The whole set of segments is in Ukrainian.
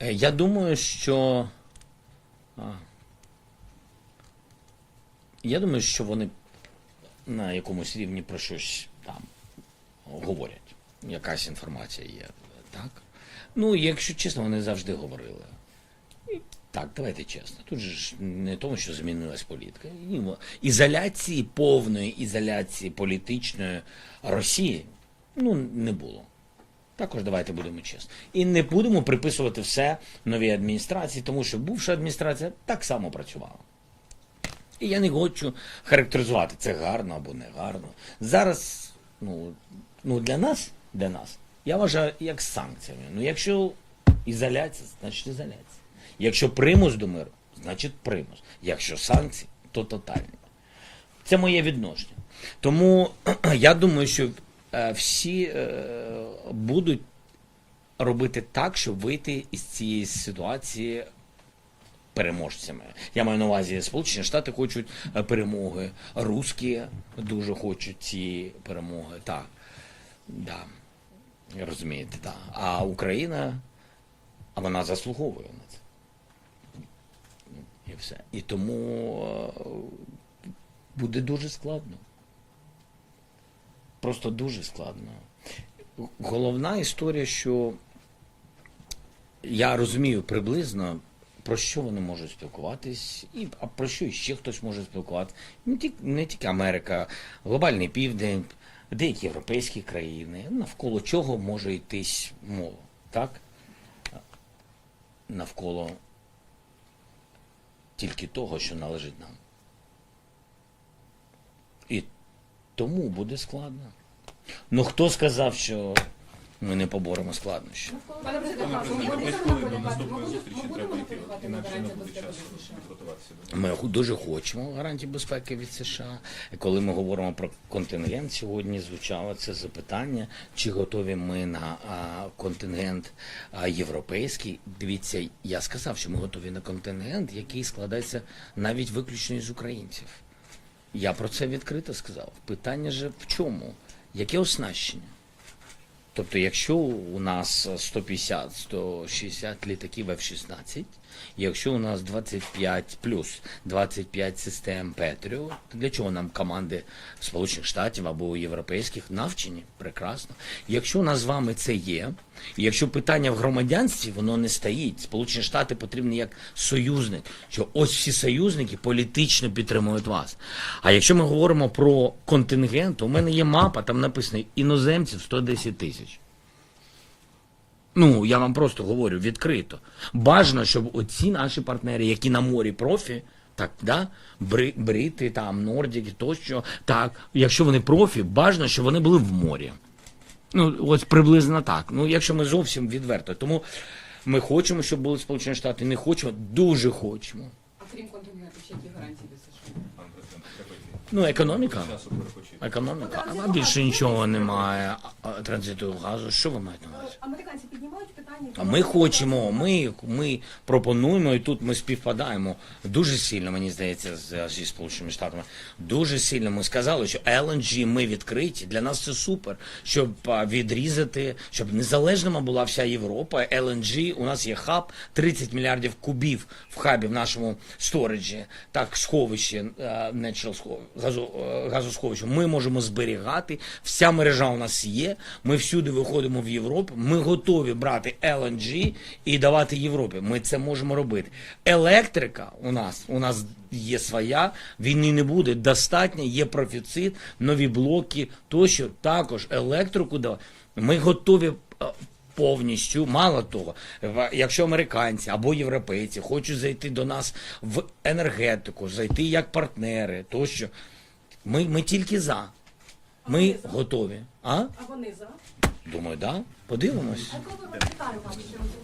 Е, Я думаю, що. Я думаю, що вони на якомусь рівні про щось там говорять. Якась інформація є. Так? Ну, якщо чесно, вони завжди говорили. Так, давайте чесно. Тут ж не тому, що змінилась політика. Ізоляції, повної ізоляції політичної Росії ну, не було. Також давайте будемо чесні. І не будемо приписувати все новій адміністрації, тому що бувша адміністрація так само працювала. І я не хочу характеризувати це гарно або не гарно. Зараз, ну, ну для нас, для нас, я вважаю, як санкціями. Ну, якщо ізоляція, значить ізоляція. Якщо примус до миру, значить примус. Якщо санкції, то тотальні. Це моє відношення. Тому я думаю, що всі е, будуть робити так, щоб вийти із цієї ситуації переможцями. Я маю на увазі, Сполучені Штати хочуть е, перемоги, русські дуже хочуть ці перемоги. Так. Да. Розумієте, так. А Україна, а вона заслуговує на це. І все. І тому е, буде дуже складно. Просто дуже складно. Головна історія, що я розумію приблизно, про що вони можуть спілкуватись, і а про що ще хтось може спілкуватися. Не тільки, не тільки Америка, глобальний південь, деякі європейські країни, навколо чого може йтись мова. Так? Навколо тільки того, що належить нам. І тому буде складно. Ну хто сказав, що ми не поборемо складнощі? Пане президенте, ми будемо до наступної ми зустрічі треба йти, інакше не буде часу підготуватися. Ми дуже хочемо гарантій безпеки від США. І коли ми говоримо про контингент, сьогодні звучало це запитання, чи готові ми на а, контингент а, європейський. Дивіться, я сказав, що ми готові на контингент, який складається навіть виключно із українців. Я про це відкрито сказав. Питання же в чому? Яке оснащення? Тобто, якщо у нас 150-160 літаків F-16, якщо у нас 25 плюс 25 систем Петріо, то для чого нам команди Сполучених Штатів або європейських навчені? Прекрасно. Якщо у нас з вами це є, і якщо питання в громадянстві, воно не стоїть. Сполучені Штати потрібні як союзник, що ось всі союзники політично підтримують вас. А якщо ми говоримо про контингент, то у мене є мапа, там написано іноземців 110 тисяч. Ну, я вам просто говорю відкрито. Бажано, щоб оці наші партнери, які на морі профі, так, да, Бри, брити, там, нордіки, тощо, так, якщо вони профі, бажано, щоб вони були в морі. Ну, ось приблизно так. Ну, якщо ми зовсім відверто. Тому ми хочемо, щоб були Сполучені Штати, не хочемо, дуже хочемо. А крім контингенту, ще які гарантії від США? Ну, економіка. Економіка, а більше нічого немає. Транзиту газу. Що ви маєте на увазі? Американці піднімають. А ми хочемо, ми, ми пропонуємо, і тут ми співпадаємо дуже сильно, мені здається, з, зі Сполученими Штатами. Дуже сильно ми сказали, що LNG ми відкриті. Для нас це супер, щоб відрізати, щоб незалежними була вся Європа. LNG, у нас є хаб, 30 мільярдів кубів в хабі в нашому сториджі, так, сховище, natural газо, е, газосховище. Ми можемо зберігати. Вся мережа у нас є. Ми всюди виходимо в Європу. Ми готові брати LNG і давати Європі. Ми це можемо робити. Електрика у нас у нас є своя, війни не буде. Достатньо, є профіцит, нові блоки, тощо також електрику давати. Ми готові. Повністю, мало того, якщо американці або європейці хочуть зайти до нас в енергетику, зайти як партнери, тощо ми, ми тільки за. Ми готові. А? А вони за? Думаю, да. Подивимось.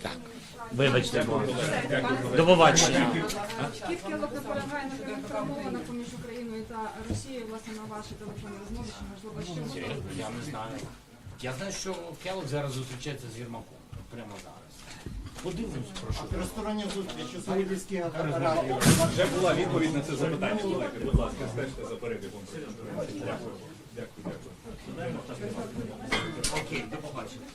Так. Вибачте, до побачення. Кіт Келлог наполягає на прямих поміж Україною та Росією, власне, на ваші телефонні розмови, чи можливо ще? Я не знаю. Я знаю, що Келлог зараз зустрічається з Єрмаком. Прямо зараз. Подивимось, про що. Тристороння зустріч у Саудівській Аравії. Вже була відповідь на це запитання. Будь ласка, стежте за перебігом. Дякую. Дякую, дякую. Окей, до побачення.